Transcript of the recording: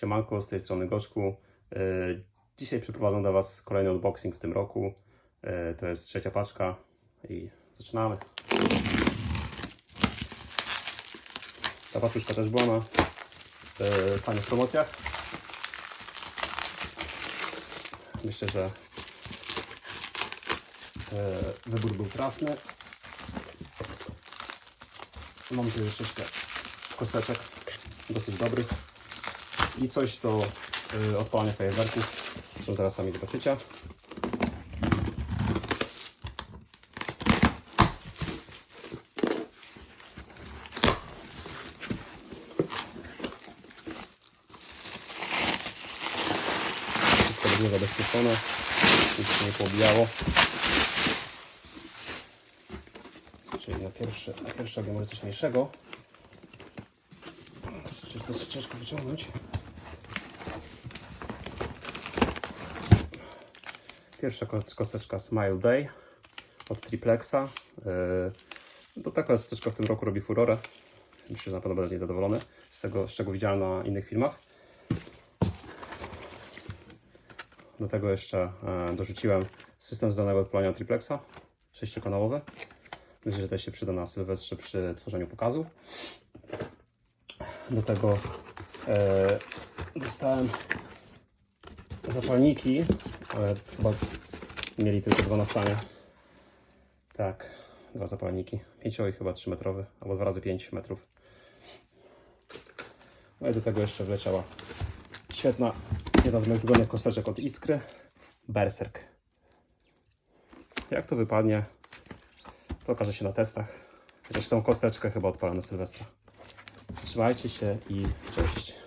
Siemanko, z tej strony Gorzku. E, Dzisiaj przeprowadzam dla Was kolejny unboxing w tym roku. E, To jest trzecia paczka i zaczynamy. Ta paczuszka też była na e, fajnych promocjach. Myślę, że wybór był trafny. Mam tu jeszcze kosteczek dosyć dobrych i coś do y, odpalania fajerwerków, to zaraz sami zobaczycie. Wszystko dobrze zabezpieczone, nic się nie pobijało. Czyli na pierwszy, na pierwszy ogień może coś mniejszego. Dosyć ciężko wyciągnąć. Pierwsza ko- kosteczka Smile Day od Triplexa. Yy, To taka kosteczka w tym roku robi furorę. Myślę, że na pewno będę z niej zadowolony. Z tego, z czego widziałem na innych filmach. Do tego jeszcze e, dorzuciłem system zdalnego odpalania Triplexa. Sześciokanałowy. Myślę, że też się przyda na Sylwestrze przy tworzeniu pokazu. Do tego e, dostałem zapalniki, ale chyba mieli tylko dwa na stanie. Tak, dwa zapalniki. Pięciowy chyba 3 metrowy, albo dwa razy 5 metrów. No i do tego jeszcze wleciała świetna, jedna z moich ulubionych kosteczek od Iskry, Berserk. Jak to wypadnie, to okaże się na testach. Chociaż tą kosteczkę chyba odpalę na Sylwestra. Trzymajcie się i cześć.